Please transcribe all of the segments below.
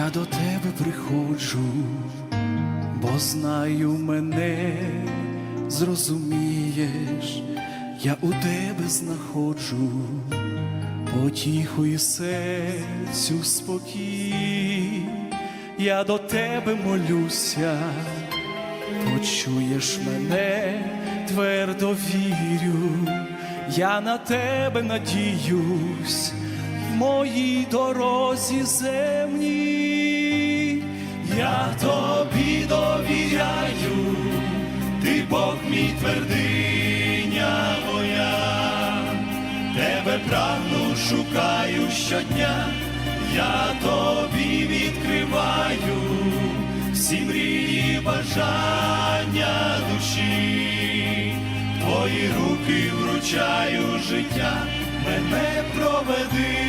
Я до тебе приходжу, бо знаю мене, зрозумієш, я у тебе знаходжу потіху і серцю спокій, я до тебе молюся, почуєш мене, твердо вірю, я на тебе надіюсь моїй дорозі земній, я тобі довіряю, ти Бог мій твердиня моя, тебе прагну, шукаю щодня, я тобі відкриваю всі мрії, бажання душі, твої руки вручаю життя, мене проведи.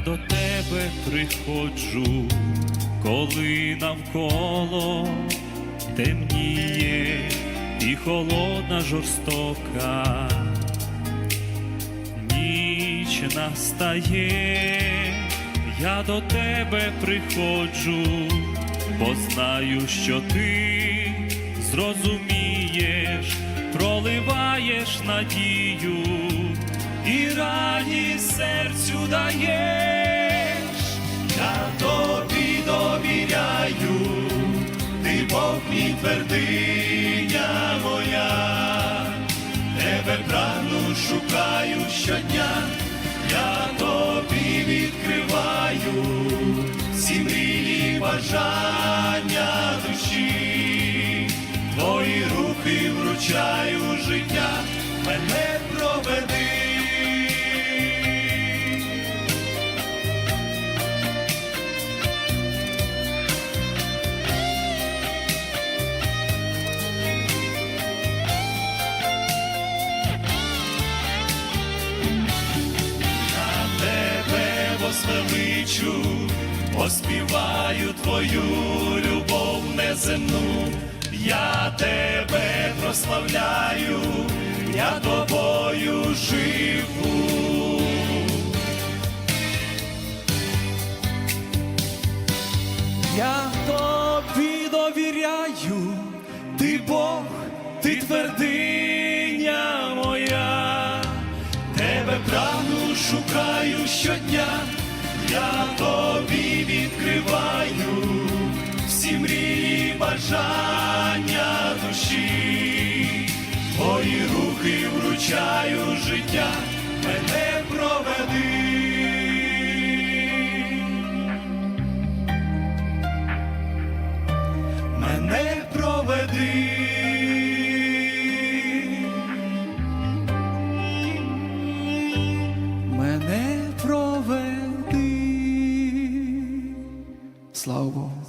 Я до тебе приходжу, коли навколо темніє і холодна жорстока. Ніч настає, я до тебе приходжу, бо знаю, що ти зрозумієш, проливаєш надію і радість серцю даєш. Я тобі довіряю, ти Бог мій твердиня моя, тебе прагну, шукаю щодня, я тобі відкриваю всі мрії, бажання душі, твої рухи вручаю життя, возвеличу, поспіваю твою любов неземну, я тебе прославляю, я тобою живу. Я тобі довіряю, ти Бог, ти твердиня моя, тебе прагну, шукаю щодня, я тобі відкриваю всі мрії, бажання душі, твої руки вручаю життя, мене Logo.